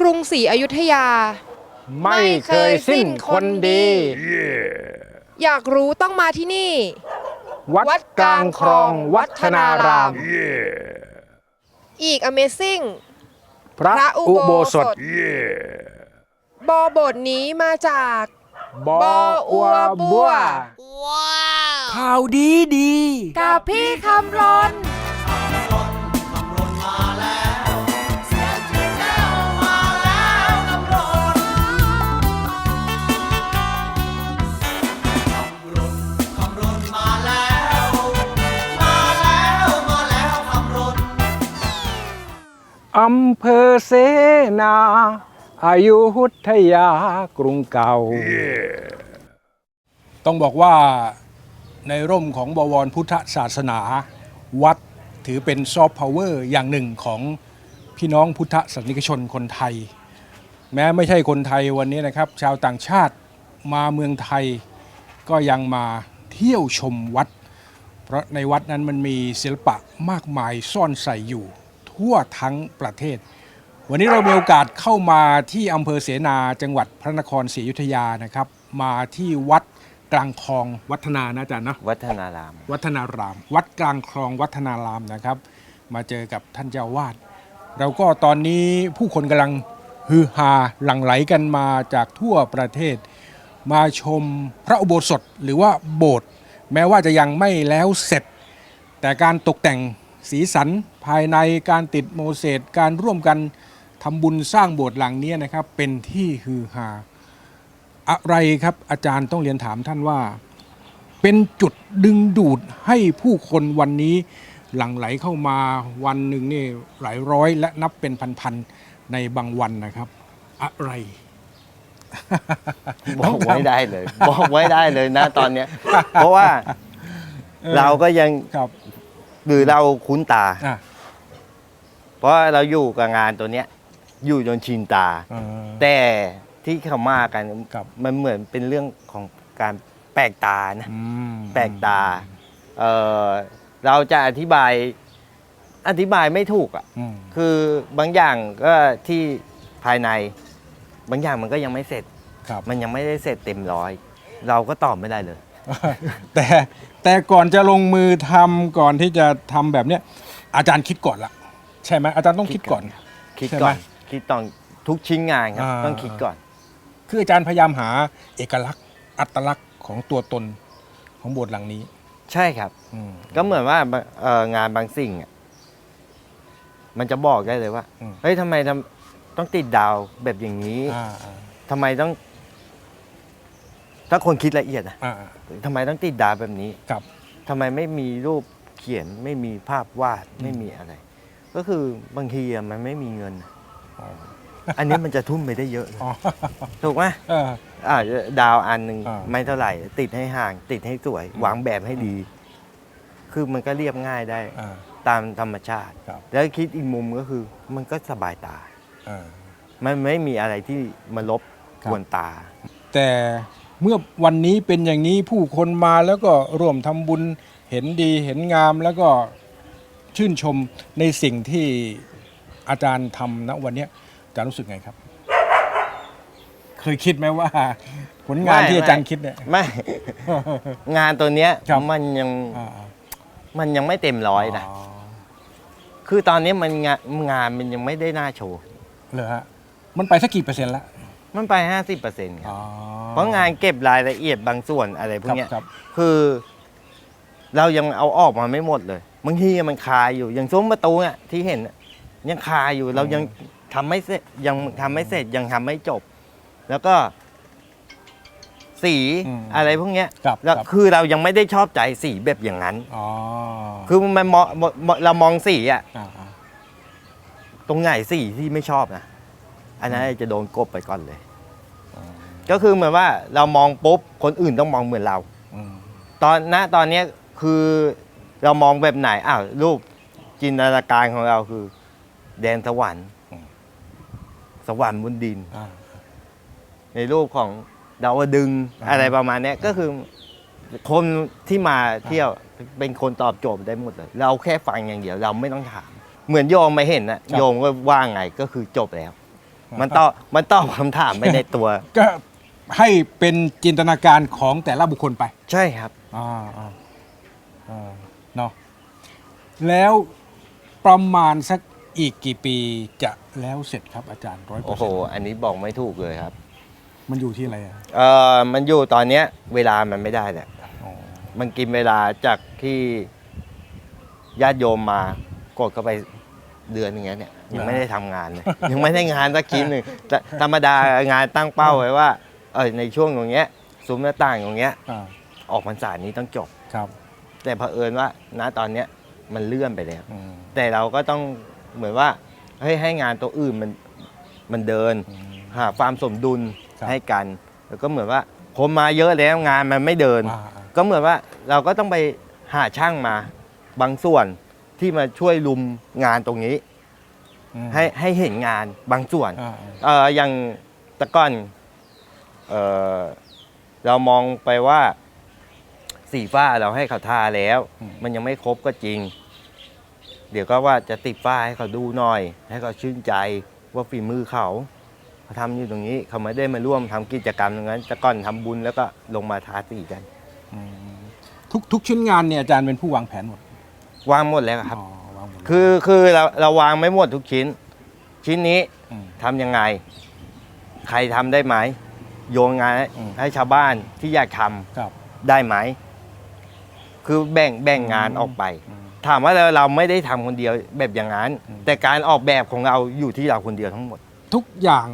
กรุงศรีอยุธยา ไม่เคยสิ้นคนดี อยากรู้ต้องมาที่นี่ วัดกลางคลองวัฒนาราม อีก Amazing พระพระอุอุโบโบสสถถบอบทนี้มาจากบออัวบัวข่าวดีดี กับพี่คำรนำเภอเสนาอายุทธยากรุงเก่า ต้องบอกว่าในร่มของบวรพุทธศาสนา วัดถือเป็นซอฟต์พาวเวอร์อย่างหนึ่งของพี่น้องพุทธศาสนิกชนคนไทย แม้ไม่ใช่คนไทยวันนี้นะครับ ชาวต่างชาติมาเมืองไทยก็ยังมาเที่ยวชมวัด เพราะในวัดนั้นมันมีศิลปะมากมายซ่อนใส่อยู่ ทั่วทั้งประเทศ วันนี้เรามีโอกาสเข้ามาที่อำเภอเสนาจังหวัดพระนครศรีอยุธยานะครับ มาที่วัดกลางคลองวัฒนานะอาจารย์นะวัฒนาราม วัฒนาราม วัดกลางคลองวัฒนารามนะครับ มาเจอกับท่านเจ้าวาดเราก็ตอนนี้ผู้คนกำลังฮือฮาหลั่งไหลกันมาจากทั่วประเทศ มาชมพระอุโบสถหรือว่าโบสถ์แม้ว่าจะยังไม่แล้วเสร็จ แต่การตกแต่งสีสัน ภายในการติดโมเสสการร่วมกันทำบุญสร้างโบสถ์หลังนี้นะครับ เป็นที่ฮือฮาอะไรครับอาจารย์ต้องเรียนถามท่านว่า เป็นจุดดึงดูดให้ผู้คนวันนี้หลั่งไหลเข้ามาวันหนึ่งนี่หลายร้อยและนับเป็นพันๆในบางวันนะครับ อะไรบอกไว้ได้เลย บอกไว้ได้เลยนะตอนเนี้ย เพราะว่าออเราก็ยังครับหรือเราคุ้นตาอะ เพราะเราอยู่กับงานตัวเนี้ยอยู่จนชินตาเออแต่ที่เขามากันครับ มันเหมือนเป็นเรื่องของการแปลกตานะ อืม แปลกตาเออเราจะอธิบายอธิบายไม่ถูกอะ อืม คือบางอย่างก็ที่ภายใน บางอย่างมันก็ยังไม่เสร็จ ครับ มันยังไม่ได้เสร็จเต็มร้อย เราก็ตอบไม่ได้เลย แต่แต่ก่อนจะลงมือทำก่อนที่จะทำแบบเนี้ยอาจารย์คิดก่อนละ ใช่ไหมอาจารย์ต้องคิดก่อน คิดใช่ไหมก่อนคิดตอนทุกชิ้นงานครับ อ่า ต้องคิดก่อน คืออาจารย์พยายามหาเอกลักษณ์ อัตลักษณ์ของตัวตนของโบสถ์หลังนี้ใช่ครับ อืม ก็เหมือนว่าเอ่องานบางสิ่งอะมันจะบอกได้เลยว่าอืม เฮ้ยทำไมทำต้องติดดาวแบบอย่างนี้อ่าอ่าทำไมต้อง ถ้าคนคิดละเอียดนะอ่าทำไมต้องติดดาวแบบนี้ครับ ทำไมไม่มีรูปเขียนไม่มีภาพวาดไม่มีอะไร ก็คือบางทีอะมันไม่มีเงิน อ๋อ อันนี้มันจะทุ่มไปได้เยอะเลยอ๋อถูกไหมเออ อ่าดาวอันหนึ่งอ่า ไม่เท่าไหร่ ติดให้ห่าง ติดให้สวย วางแบบให้ดี คือมันก็เรียบง่ายได้ อ่า ตามธรรมชาติ ครับ แล้วคิดอีกมุมก็คือ มันก็สบายตา อ่า มันไม่มีอะไรที่มาลบคกรับวนตา แต่เมื่อวันนี้เป็นอย่างนี้ผู้คนมาแล้วก็ร่วมทำบุญเห็นดีเห็นงามแล้วก็ ชื่นชมในสิ่งที่อาจารย์ทำณวันเนี้ยอาจารย์รู้สึกไงครับ เคยคิดไหมว่า ผลงานไม่ที่อาจารย์ไม่ คิดเนี่ย ไม่ งานตัวเนี้ยครับ มันยังอ่ามันยังไม่เต็มร้อยนะคือตอนนี้มันงานงานมันยังไม่ได้น่าโชว์เหรอฮะมันไปสักกี่เปอร์เซ็นต์ละมันไป 50%ครับอ๋อเพราะงานเก็บรายละเอียดบางส่วนอะไรพวครักบเนี้ยครับ คือ เรายังเอาออกมาไม่หมดเลย บางทีมันคาอยู่อย่างซุ้มประตูอะที่เห็นอะยังคาอยู่เรายังทำไม่เสร็จยังทำไม่เสร็จยังทำไม่จบ แล้วก็ สีอืมอะไรพวกเนี้ยครับแล้วครับคือเรายังไม่ได้ชอบใจสีแบบอย่างนั้นอ๋อคือมันมองเรามองสีอะอ่าอ่าตรงไหนสีที่ไม่ชอบนะอันนั้นจะโดนกบไปก่อนเลยก็คือเหมือนว่าเรามองปุ๊บคนอื่นต้องมองเหมือนเราอืมตอนณตอนเนี้ยคือ เรามองแบบไหนอ้าวรูปจินตนาการของเราคือ แดนสวรรค์สวรรค์บนดิน อ่า ในรูปของดาวดึงส์อ่า อะไรประมาณเนี้ยก็คือคนที่มาเที่ยวเป็นคนตอบโจทย์ได้หมดเลย เราแค่ฟังอย่างเดียวเราไม่ต้องถาม เหมือนโยมมาเห็นนะโยมก็ว่าไงก็คือจบแล้ว มันตอบมันตอบคำถามไปในตัว ก็ให้เป็นจินตนาการของแต่ละบุคคลไปใช่ครับ อ่าอ่าอ่าเนาะ แล้วประมาณสักอีกกี่ปีจะแล้วเสร็จครับอาจารย์ร้อยเปอโอ้ร์โห เซ็นต์อันนี้บอกไม่ถูกเลยครับ มันอยู่ที่อะไรอะเออมันอยู่ตอนเนี้ย เวลามันไม่ได้แหละ อ๋อมันกินเวลาจากที่ญาติโยมมากดเข้าไปเดือนอย่างเงี้ยเนี่ยยังไม่ได้ทำงานเลย ยังไม่ได้งานสักชิ้นหนึ่งแต่ธรรมดางานตั้งเป้าไว้ว่าเออในช่วงตรงเนี้ยซุ้มหน้าต่างตรงเนี้ย อ่าออกพรรษานี้ต้องจบ ครับแต่เผอิญว่าณตอนเนี้ย มันเลื่อนไปแล้ว อืมแต่เราก็ต้องเหมือนว่าเฮ้ยให้งานตัวอื่นมันมันเดินอืม หาความสมดุลครับ ให้กัน แล้วก็เหมือนว่าคนมาเยอะแล้วงานมันไม่เดิน อ่าอ่าก็เหมือนว่าเราก็ต้องไปหาช่างมา บางส่วนที่มาช่วยลุมงานตรงนี้ อืมให้ให้เห็นงานบางส่วน อ่าเอออย่างแตะก้อนเออเรามองไปว่า สีฟ้าเราให้เขาทาแล้ว มันยังไม่ครบก็จริง เดี๋ยวก็ว่าจะติดฝ้าให้เขาดูหน่อย ให้เขาชื่นใจว่าฝีมือเขาเขาทำอยู่ตรงนี้เขาไม่ได้มาร่วมทำกิจกรรมตรงนั้นแต่ก่อนทำบุญแล้วก็ลงมาทาสีกันอืมทุกทุกชิ้นงานเนี่ยอาจารย์เป็นผู้วางแผนหมด วางหมดแล้วครับอ๋อวางหมดเลยคือคือเราเราวางไม่หมดทุกชิ้น ชิ้นนี้มทำยังไง ใครทำได้ไหมโยนงานให้อืมให้ชาวบ้านที่อยากทำครับได้ไหม คือแบ่งแบ่งงานออกไปอืมถามว่าเราเราไม่ได้ทำคนเดียวแบบอย่างนั้นอืมแต่การออกแบบของเราอยู่ที่เราคนเดียวทั้งหมด ทุกอย่าง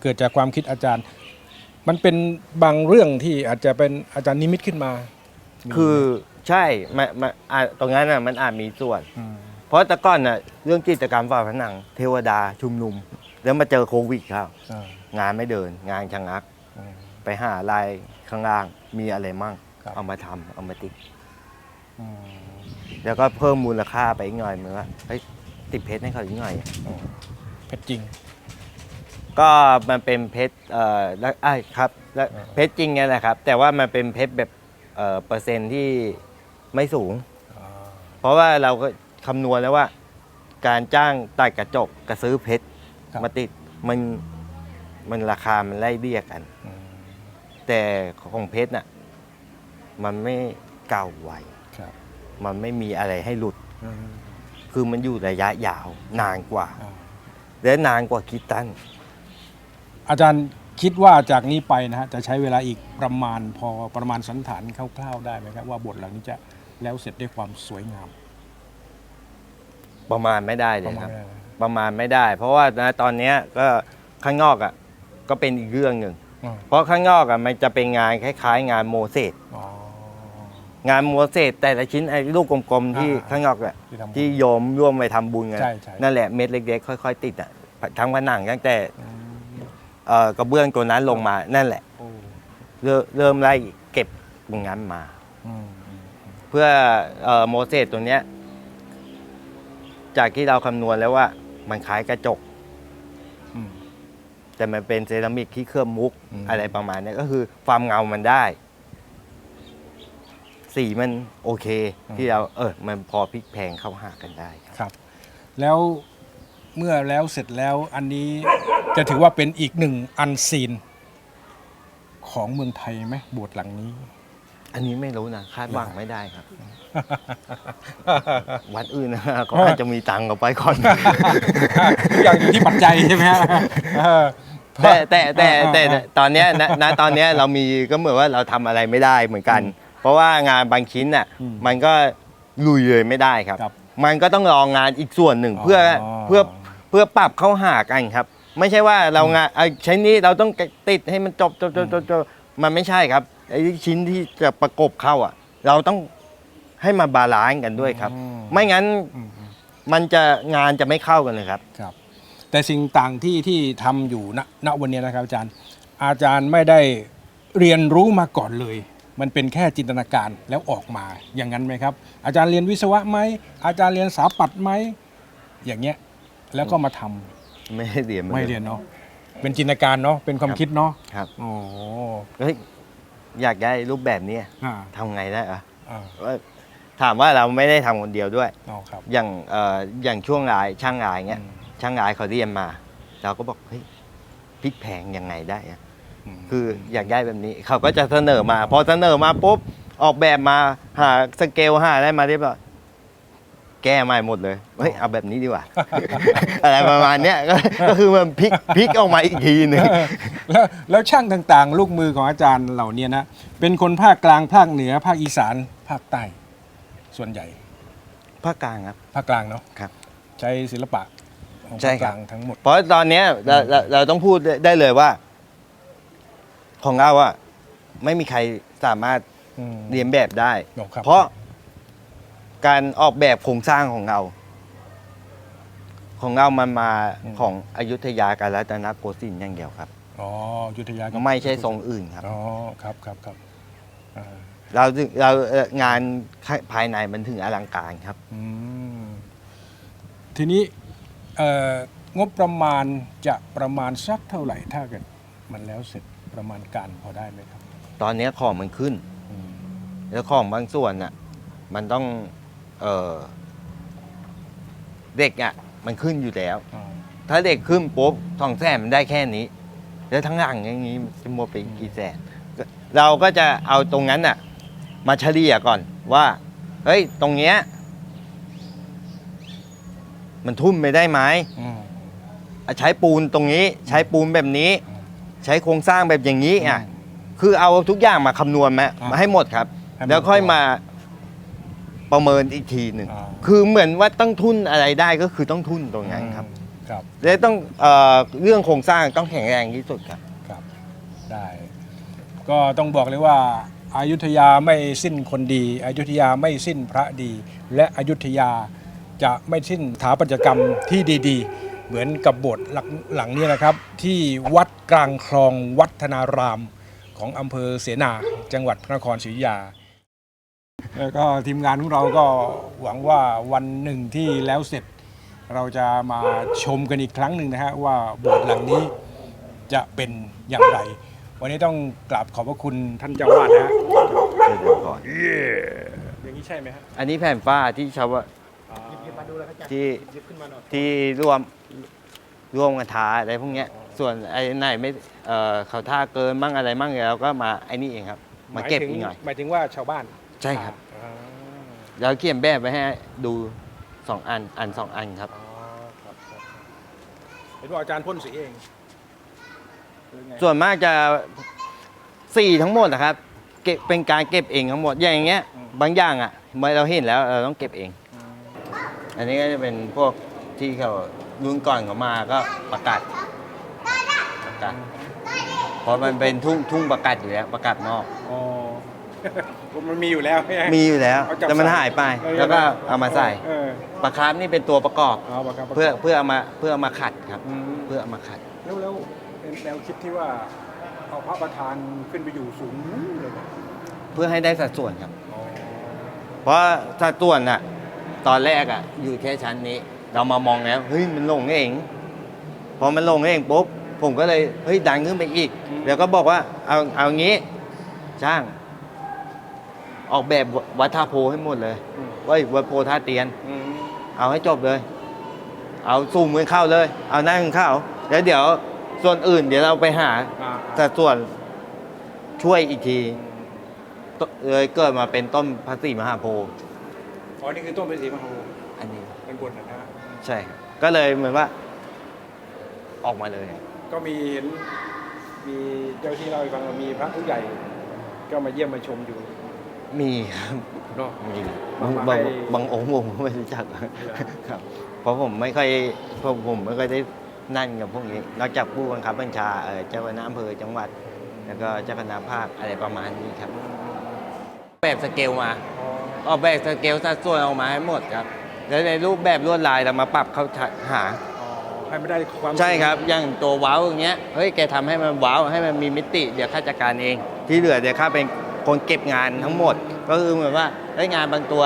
เกิดจากความคิดอาจารย์ มันเป็นบางเรื่องที่อาจจะเป็นอาจารย์นิมิตขึ้นมามีคือใช่มันมันอาจตรงนั้นน่ะมันอาจมีส่วน มเพราะแต่ก่อนน่ะเรื่องกิจกรรมฝาผนัง เทวดาชุมนุม แล้วมาเจอโควิดครับ อ่า งานไม่เดิน งานชะงักอืมไปหาลายข้างล่างมีอะไรมั่ง ครับ เอามาทำเอามาติดอืม แล้วก็เพิ่มมูลค่าไปอีกหน่อยเหมือนว่าเฮ้ยติดเพชรให้เขาอีกหน่อยอืมเพชรจริง ก็มันเป็นเพชรเอ่อแล้วอะครับแล้วอ่าเพชรจริงเนี่ยแหละครับ แต่ว่ามันเป็นเพชรแบบเอ่อเปอร์เซ็นต์ที่ไม่สูงอ่าเพราะว่าเราก็คำนวณแล้วว่า การจ้างตัดกระจกกับซื้อเพชรครับ มาติดมันมันราคามันไล่เบี้ยกันอืมแต่ของเพชรน่ะมันไม่เก่าไวครับ มันไม่มีอะไรให้หลุดอืมคือมันอยู่ระยะยาวนานกว่าอ่า และนานกว่าคิดตันอาจารย์คิดว่าจากนี้ไปนะฮะจะใช้เวลาอีกประมาณพอประมาณสันฐานคร่าวๆได้ไหมครับว่าบทเหล่านี้จะแล้วเสร็จด้วยความสวยงาม ประมาณไม่ได้เลปยระคมารัณบนั้นนะประมาณไม่ได้ เพราะว่าณตอนเนี้ยก็ข้างนอกอะก็เป็นอีกเรื่องหนึ่งอ่าเพราะข้างนอกอะมันจะเป็นงานคล้าย ๆ งานโมเสสอ๋อ งานโมเสสแต่ละชิ้นไอ้ลูกกลมๆที่อ่าข้างนอกอะที่ทำที่โยมร่วมไปทำบุญกันใช่ใช่ นั่นแหละเม็ดเล็กๆค่อย ๆ ติดอะทั้งผนังตั้งแต่อืมเอ่อกระเบื้องตัวนั้นลงมานั่นแหละ โอ้เริ่มเริ่มไล่เก็บตรงนั้นมาอืมอืมเพื่อเอ่อโมเสสตัวเนี้ยจากที่เราคำนวณแล้วว่า มันคล้ายกระจก อืม แต่มันเป็นเซรามิกที่เคลือบมุกอืม อะไรประมาณเนี้ยก็คือความเงามันได้ สีมันโอเค ที่เราเออมันพอพลิกแพลงเข้าหากันได้ครับครับ แล้วเมื่อแล้วเสร็จแล้วอันนี้จะถือว่าเป็นอีกหนึ่งอันซีน ของเมืองไทยไหมโบสถ์หลังนี้ อันนี้ไม่รู้นะคาดหวังไม่ได้ครับ วัดอื่นนะก็อาจจะมีตังค์เอาไปก่อนทุกอย่างอยู่ที่ปัจจัยใช่ไหมฮะเออ แต่แต่แต่แต่อ่าแต่ตอนเนี้ยณณตอนเนี้ยเรามีก็เหมือนว่าเราทำอะไรไม่ได้เหมือนกัน เพราะว่างานบางชิ้นน่ะอืมมันก็ลุยเลยไม่ได้ครับ ครับมันก็ต้องรองานอีกส่วนหนึ่งอ๋อ เพื่อเพื่อเพื่อปรับเข้าหากันครับ ไม่ใช่ว่าเรางานไอ้ชิ้นนี้เราต้องติดให้มันจบจบจบจบจบมันไม่ใช่ครับไอ้ชิ้นที่จะประกบเข้าอะ เราต้องให้มันบาลานซ์กันด้วยครับอืมไม่งั้นอืมอืมมันจะงานจะไม่เข้ากันเลยครับ ครับ แต่สิ่งต่างที่ที่ทำอยู่ณณวันนี้นะครับอาจารย์ อาจารย์ไม่ได้เรียนรู้มาก่อนเลย มันเป็นแค่จินตนาการแล้วออกมาอย่างนั้นไหมครับ อาจารย์เรียนวิศวะไหมอาจารย์เรียนสถาปัตย์ไหมอย่างเงี้ยแล้วก็มาทำไม่ได้เรียนาไม่เรียนเนาะเป็นจินตนาการเนาะเป็นความคิดเนาะครับโอ้เฮ้ยอยากได้รูปแบบนี้อ่าทำไงได้อะอ่าว่าถามว่าเราไม่ได้ทำคนเดียวด้วย เอาครับ อย่างเอ่ออย่างช่วงรายช่างรายเงี้ยอืมช่างรายเขาเรียนมา เราก็บอกเฮ้ยพลิกแพลงยังไงได้อะม คืออยากได้แบบนี้เขาก็จะเสนอมา พอเสนอมาปุ๊บออกแบบมาหาสเกลหาได้มาเรียบร้อยแก้ใหม่หมดเลยเฮ้ยเอาแบบนี้ดีกว่า อะไรประมาณเนี้ยก็ก็คือมันพลิกพลิกออกมาอีกทีหนึ่งแล้วแล้วช่างต่างๆ ลูกมือของอาจารย์เหล่านี้นะเป็นคนภาคกลางภาคเหนือ ภาคอีสานภาคใต้ ส่วนใหญ่ ภาคกลางครับ ภาคกลางเนาะครับ ใช้ศิลปะของใช่ภาคคกรับลางทั้งหมด เพราะตอนเนี้ยเราเราเราต้องพูดได้เลยว่า ของเราอะไม่มีใครสามารถอืม เรียนแบบได้โอ้ครับ เพราะการออกแบบโครงสร้างของเรา ของเรามันมาของอยุธยาการรัตนโกสินทร์อย่างเดียวครับ อ๋ออยุธยาก็ไม่ใช่ทรงอื่นครับ อ๋อครับครับครับอ่าเราถึงเราเอ่องานภายในมันถึงอลังการครับ อืมทีนี้เอ่องบประมาณจะประมาณสักเท่าไหร่ถ้าเกิดมันแล้วเสร็จ ประมาณการพอได้ไหมครับตอนนี้ของมันขึ้น อืมแล้วของบางส่วนน่ะ มันต้อง เออเด็กอะ มันขึ้นอยู่แล้ว อ่าถ้าเด็กขึ้นปุ๊บสองแสนมันได้แค่นี้ แล้วทั้งหลังอย่างนี้จะหมดไปกี่แสนก็เราก็จะเอาตรงนั้นน่ะ มาเฉลี่ยก่อนว่า เฮ้ย ตรงเนี้ย มันทุ่มไปได้ไหมอืมอะใช้ปูนตรงนี้ ใช้ปูนแบบนี้ อืม ใช้โครงสร้างแบบอย่างนี้อะคือเอาทุกอย่างมาคำนวณมาอ่ามาให้หมดครับ ให้มันแล้วค่อยมาประเมินอีกทีหนึ่งอ่า คือเหมือนว่าต้องทุนอะไรได้ก็คือต้องทุนตรงนั้นครับอืมครับ และต้องเอ่อเรื่องโครงสร้างต้องแข็งแรงที่สุดครับ ครับ ได้ ก็ต้องบอกเลยว่าอายุทยาไม่สิ้นคนดีอยุธยาไม่สิ้นพระดี และอยุธยาจะไม่สิ้นสถาปัตยกรรมที่ดี ๆ เหมือนกับโบสถ์หลังหลังนี้นะครับ ที่วัดกลางคลองวัฒนารามของอำเภอเสนา จังหวัดพระนครศรีอยุธยา แล้วก็ทีมงานของเราก็หวังว่าวันหนึ่งที่แล้วเสร็จ เราจะมาชมกันอีกครั้งหนึ่งนะฮะว่าโบสถ์หลังนี้จะเป็นอย่างไร วันนี้ต้องกราบขอบพระคุณท่านเจ้าวาดนะฮะ เดี๋ยวก่อนอย่างนี้ใช่ไหมฮะ อันนี้แผ่นฝ้าที่ชาว บ้านที่ที่ร่วมร่วมกันทาอะไรพวกเนี้ย ส่วนไอ้ไหนไม่เอ่อเขาท่าเกินมั่งอะไรมั่งเราก็มาไอ้นี่เองครับ มาเก็บอีกหน่อย หมายถึงว่าชาวบ้านใช่ครับอ่าเราเขียนแบบไว้ให้ดูสองอันอันสองอันครับ อ๋อครับครับเห็นว่าอาจารย์พ่นสีเองหรือไงส่วนมากจะสี่ทั้งหมดนะครับ เก็บเป็นการเก็บเองทั้งหมดอย่างเงี้ย บางอย่างอะเมื่อเราเห็นแล้วเราต้องเก็บเอง อันนี้ก็จะเป็นพวกที่เขารุ่นก่อนเขามาก็ประกาศประกาศเพราะมันเป็นทุ่งทุ่งประกาศอยู่แล้วประกาศนอก อ๋อ มันมีอยู่แล้วใช่ไหม มีอยู่แล้ว เอาจับแต่มันใส่หายไปเออแล้วก็เอามาใส่เออปลาคาร์ฟนี่เป็นตัวประกอบเอาปากกาปากกาเพื่อเพื่อเอามาเพื่อเอามาขัดครับ อืม เพื่อเอามาขัด แล้วแล้วแนวคิดที่ว่าเอาพระประธานขึ้นไปอยู่สูงเลยนะเพื่อให้ได้สัดส่วนครับ อ๋อเพราะสัดส่วนน่ะ ตอนแรกอะ อยู่แค่ชั้นนี้ เรามามองแล้วเฮ้ยมันลงเองพอมันลงเองปุ๊บผมก็เลยเฮ้ยดันขึ้นไปอีกเดี๋ยวก็บอกว่าเอาเอางี้ช่าง ออกแบบวัดท่าโพให้หมดเลยอืมเว้ยวัดโพท่าเตียนอืมเอาให้จบเลย เอาซูมมือเข้าเลย เอาหน้ามือเข้าแล้วเดี๋ยวส่วนอื่น เดี๋ยวเราไปหาอ่าสัดส่วนช่วยอีกทีตเลยเกิดมาเป็นต้นพระศรีมหาโพธิ์ อ๋อนี่คือต้นเป็นสีมหาโพธิ์อันนี้เป็นบนนะฮะใช่ครับก็เลยเหมือนว่า ออกมาเลย ก็มีเห็นมีเจ้าที่เราให้ฟังว่ามีพระผู้ใหญ่ ก็มาเยี่ยมมาชมอยู่มีครับเนาะ มีมาบางมาบางให้บางองค์ผมก็ไม่รู้จักครับ เพราะผมไม่ค่อยเพราะผมไม่ค่อยได้นั่นกับพวกนี้นอกจากผู้บังคับบัญชาเอ่อเจ้าคณะอำเภอจังหวัด แล้วก็เจ้าคณะภาคอะไรประมาณนี้ครับ แบบสเกลมา อ๋อออกแบบสเกลสัดส่วนออกมาให้หมดครับ แล้วในรูปแบบลวดลายเรามาปรับเข้าหา อ๋อให้ไม่ได้ความใช่ครับ อย่างตัวเว้าอย่างเงี้ย เฮ้ย แกทำให้มันเว้าให้มันมีมิติ เดี๋ยวข้าจัดการเอง ที่เหลือเดี๋ยวข้าเป็นคนเก็บงานทั้งหมด ก็คือเหมือนว่าเฮ้ยงานบางตัว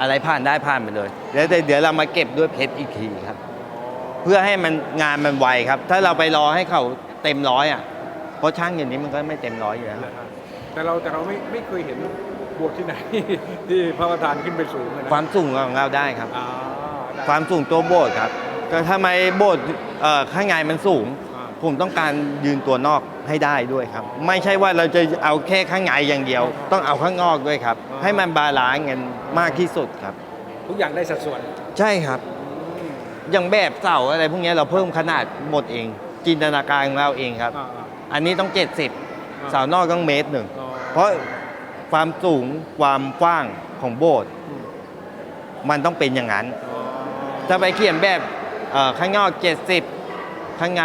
อะไรผ่านได้ผ่านไปเลย แล้วเดี๋ยวเรามาเก็บด้วยเพชรอีกทีครับ เพื่อให้มันงานมันไวครับ ถ้าเราไปรอให้เขาเต็มร้อยอะ เพราะช่างอย่างนี้มันก็ไม่เต็มร้อยอยู่แล้วนะฮะแต่เราแต่เราไม่ไม่เคยเห็นโบสถ์ที่ไหน ที่พระประธานขึ้นไปสูงเลยนะความสูงของเราได้ครับ อ่าได้ความสูงตัวโบสถ์ครับ ก็ทำไมโบสถ์เอ่อข้างในมันสูง อ่าผมต้องการยืนตัวนอกให้ได้ด้วยครับ ไม่ใช่ว่าเราจะเอาแค่ข้างในอย่างเดียว ต้องเอาข้างนอกด้วยครับ ให้มันบาลานซ์กันมากที่สุดครับ ทุกอย่างได้สัดส่วนใช่ครับ อย่างแบบเสาอะไรพวกเนี้ยเราเพิ่มขนาดหมดเอง จินตนาการของเราเองครับ อ่าอันนี้ต้อง 70 เสานอกต้องเมตรหนึ่ง อ๋อ เพราะ ความสูงความกว้างของโบสถ์อืมมันต้องเป็นอย่างนั้นอ๋อถ้าไปเขียนแบบเอ่อข้างนอก 70 ข้างใน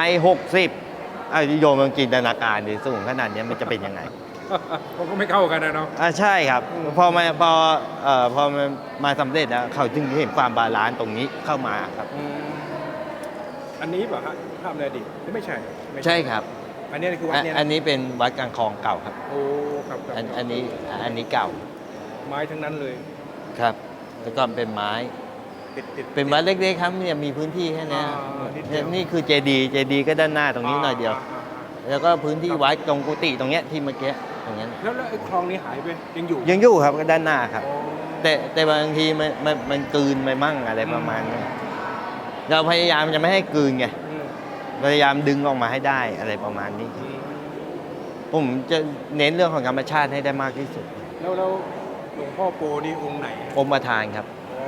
60อะโยมลองจินตนาการดิสูงขนาดเนี้ยมันจะเป็นยังไงมันก็ไม่เข้ากันนะเนาะอ่าใช่ครับอืมพอมาพอเอ่อพอมันมาสำเร็จแล้วเขาจึงเห็นความบาลานซ์ตรงนี้เข้ามาครับอืมอันนี้เปล่ะฮะภาพในอดีตหรือไม่ใช่ไม่ใช่ครับ อันนี้คือวัดอะเนี่ยอันนะนี้เป็นวัดกลางคลองเก่าครับ โอ้ครับครับอันอันนี้อันนี้เก่า ไม้ทั้งนั้นเลยครับแล้วก็เป็นไม้ติดติด เป็นวัดเล็กๆครับเนี่ยมีพื้นที่แค่เนี้ยอ่านิดเดียว นี่คือเจดีเจดีก็ด้านหน้าตรงนี้หน่อยเดียวาอ่าแล้วก็พื้นที่วัดตรงกุฏิตรงเนี้ยที่เมื่อกี้ตรงนั้นอ่าแล้วแล้วไอ้คลองนี้หายไปยังอยู่ยังอยู่ครับก็ด้านหน้าครับ โอ้แต่แต่บางทีมันมันมันกลืนไปมั่งอะไรประมาณนี้เราพยายามจะไม่ให้กลืนไงอืม พยายามดึงออกมาให้ได้อะไรประมาณนี้อืมผมจะเน้นเรื่องของธรรมชาติให้ได้มากที่สุด แล้วแล้วหลวงพ่อโปนี่องค์ไหนอมประทานครับอ๋อ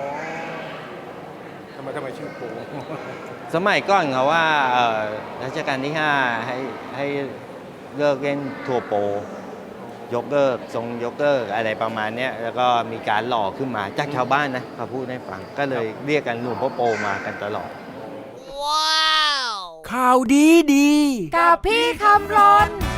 ทำไมทำไมชื่อโปสมัยก่อนเขาว่าเอ่อรัชกาลที่ 5 ให้ให้เลิกเล่นทัวโป ยกเลิกทรงยกเลิกอะไรประมาณเนี้ยแล้วก็มีการหล่อขึ้นมาจากชาวบ้านนะเขาพูดให้ฟัง ก็เลยเรียกกันหลวงพ่อโปมากันตลอด ข่าวดีดี กับพี่คำรนขอบคุณ